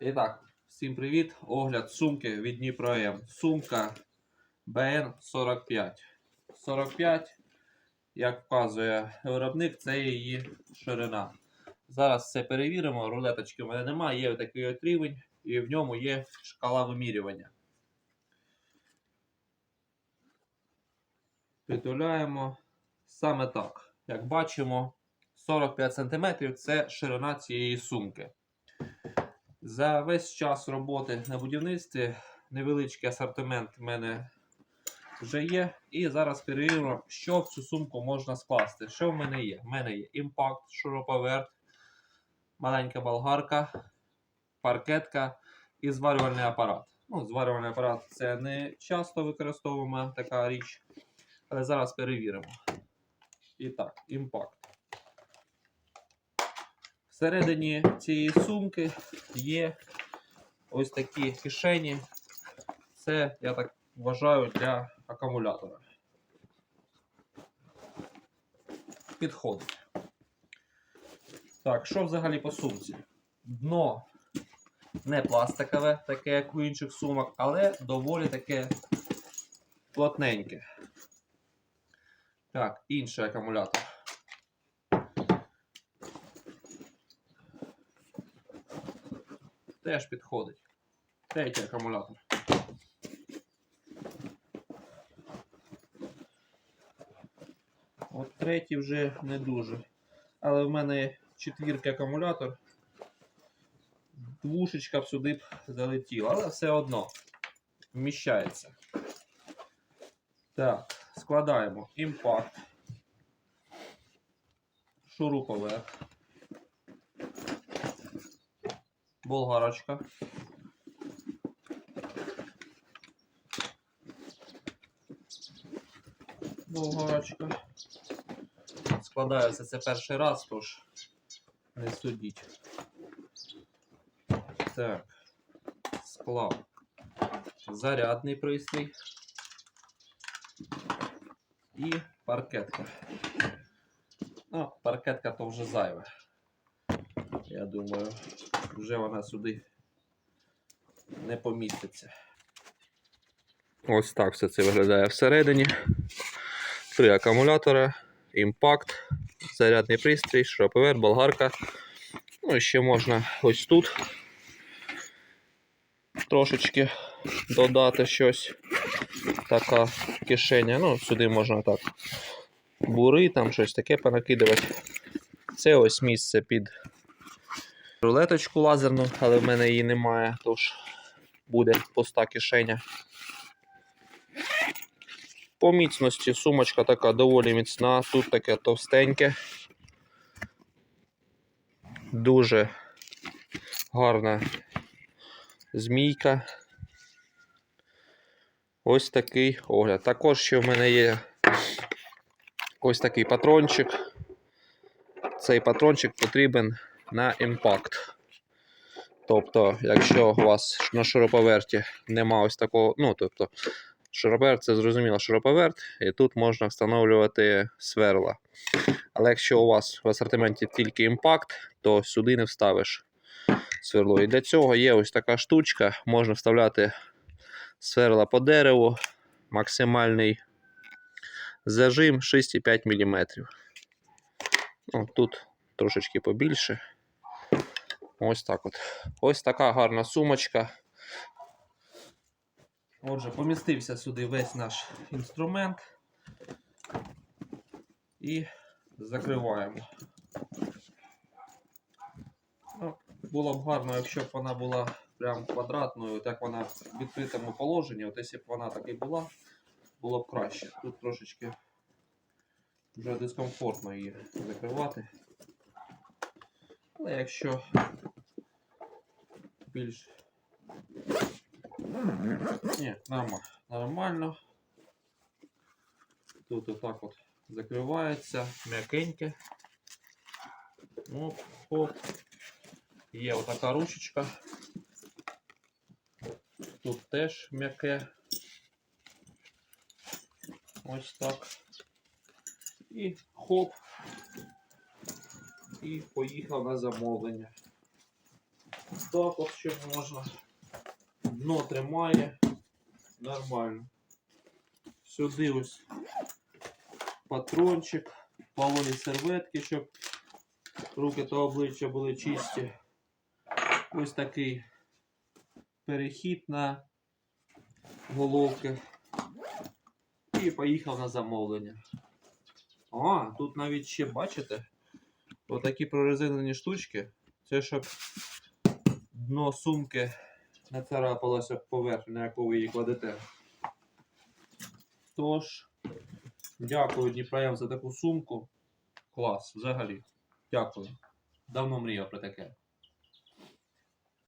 І так, всім привіт! Огляд сумки від Дніпро М. Сумка BN45. 45, як вказує виробник, це її ширина. Зараз все перевіримо. Рулеточки в мене немає, є такий от рівень, і в ньому є шкала вимірювання. Притуляємо саме так. Як бачимо, 45 см це ширина цієї сумки. За весь час роботи на будівництві невеличкий асортимент в мене вже є. І зараз перевіримо, що в цю сумку можна скласти. Що в мене є? В мене є імпакт, шуруповерт, маленька болгарка, паркетка і зварювальний апарат. Ну, зварювальний апарат це не часто використовуємо така річ, але зараз перевіримо. І так, імпакт. Всередині цієї сумки є ось такі кишені. Це, я так вважаю, для акумулятора. Підходить. Так, що взагалі по сумці? Дно не пластикове, таке, як у інших сумок, але доволі таке плотненьке. Так, інший акумулятор. Теж підходить. Третій акумулятор. От третій вже не дуже. Але в мене четвірка акумулятор. Двушечка б сюди б залетіла, але все одно вміщається. Так, складаємо імпакт. Шуруповерт. Болгарочка. Болгарочка. Складається це перший раз, тож не судіть. Так, склав. Зарядний пристрій. І паркетка. Ну, паркетка то вже зайве. Я думаю, вже вона сюди не поміститься. Ось так все це виглядає всередині. Три акумулятори, імпакт, зарядний пристрій, шуруповерт, болгарка. Ну і ще можна ось тут трошечки додати щось. Така кишеня. Ну, сюди можна так бури, там щось таке понакидувати. Це ось місце під рулеточку лазерну, але в мене її немає, тож буде пуста кишеня. По міцності сумочка така доволі міцна, тут таке товстеньке. Дуже гарна змійка. Ось такий огляд. Також ще в мене є ось такий патрончик. Цей патрончик потрібен на імпакт. Тобто, якщо у вас на шуруповерті нема ось такого, ну, тобто, шуруповерт це зрозуміло шуруповерт, і тут можна встановлювати сверла. Але якщо у вас в асортименті тільки імпакт, то сюди не вставиш сверло. І для цього є ось така штучка, можна вставляти сверла по дереву, максимальний зажим 6,5 мм. Ну, тут трошечки побільше. Ось так от. Ось така гарна сумочка. Отже, помістився сюди весь наш інструмент і закриваємо. Ну, було б гарно, якщо б вона була прям квадратною, так вона в відкритому положенні. От якщо б вона так і була, було б краще. Тут трошечки вже дискомфортно її закривати. Але якщо більш Ні, нормально. нормально. Тут отак от закривається, м'якеньке. Оп, оп. Є отака ручечка. Тут теж м'яке. Ось так. І хоп. І поїхав на замовлення. так от ще можна. Дно тримає. Нормально. Сюди ось патрончик, полоні серветки, щоб руки та обличчя були чисті. Ось такий перехід на головки. І поїхав на замовлення. А, тут навіть ще бачите, отакі прорезинені штучки. Це щоб дно сумки не царапалося поверхню, на яку ви її кладете. Тож, дякую Дніпроям за таку сумку. Клас, взагалі. Дякую. Давно мріяв про таке.